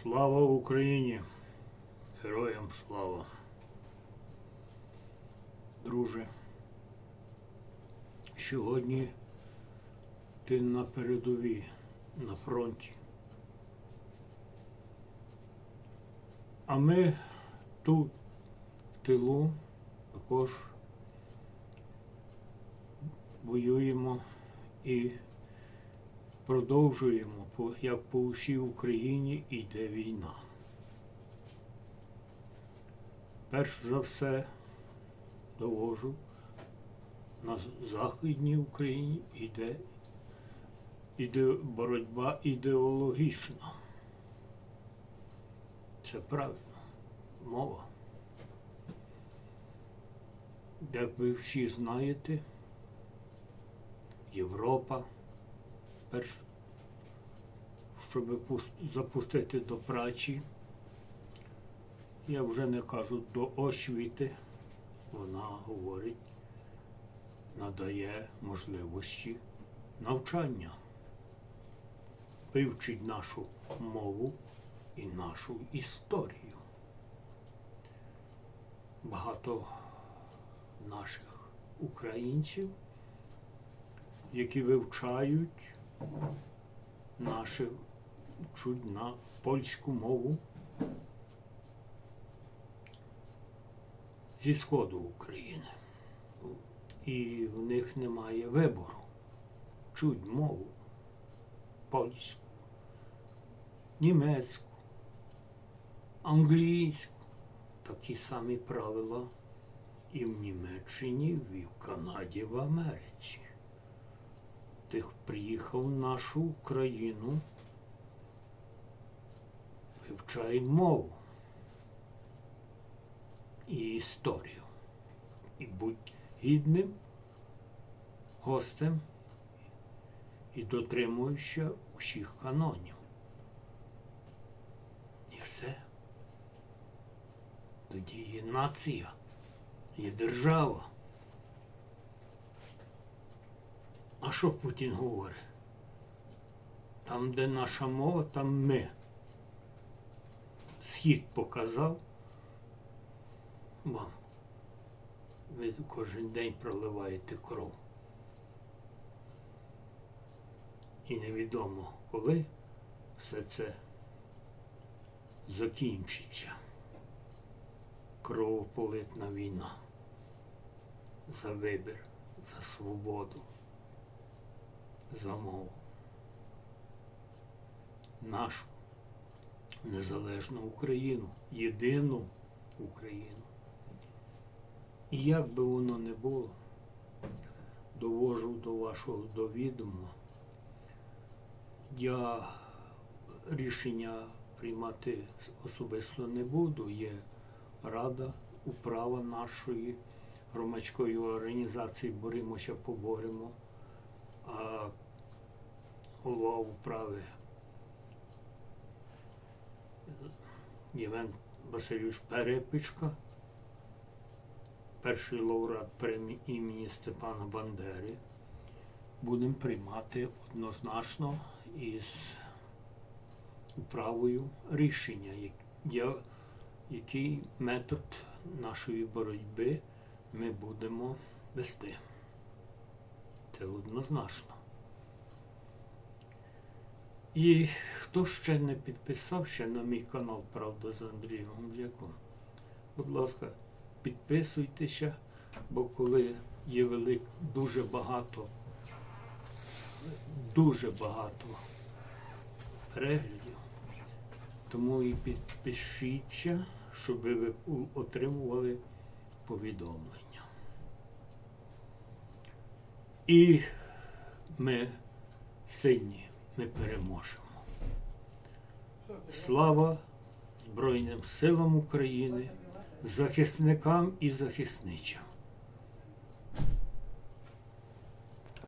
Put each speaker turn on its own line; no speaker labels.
Слава Україні! Героям слава! Друже, сьогодні ти на передовій, на фронті. А ми тут, в тилу, також воюємо і продовжуємо, як по всій Україні йде війна. Перш за все довожу на Західній Україні йде, іде боротьба ідеологічна. Це правильно. Мова. Як ви всі знаєте, Європа, перш, щоб запустити до праці, я вже не кажу до освіти, вона говорить, надає можливості навчання, вивчить нашу мову і нашу історію. Багато наших українців, які вивчають нашу чуть на польську мову зі сходу України. І в них немає вибору. Чуть мову польську, німецьку, англійську. Такі самі правила і в Німеччині, і в Канаді, в Америці. Ти приїхав в нашу Україну, вивчай мову і історію. І будь гідним гостем і дотримуючи усіх канонів. І все. Тоді є нація, є держава. А що Путін говорить? Там, де наша мова, там ми. Схід показав вам. Ви кожен день проливаєте кров. І невідомо, коли все це закінчиться. Кровополитна війна за вибір, за свободу, за мову. Нашу незалежну Україну, єдину Україну. І як би воно не було, довожу до вашого довідома, я рішення приймати особисто не буду. Є рада, управа нашої громадської організації Боремося, поборемо. А голова управи Євген Васильович Перепичка, перший лауреат премії імені Степана Бандери. Будемо приймати однозначно із управою рішення, який метод нашої боротьби ми будемо вести. Це однозначно. І хто ще не підписався на мій канал Правда з Андрієм Гомзяком, будь ласка, підписуйтеся, бо коли є велик, дуже багато, дуже багато переглядів, тому і підпишіться, щоб ви отримували повідомлення. І ми сильні, ми переможемо. Слава Збройним силам України, захисникам і захисничам.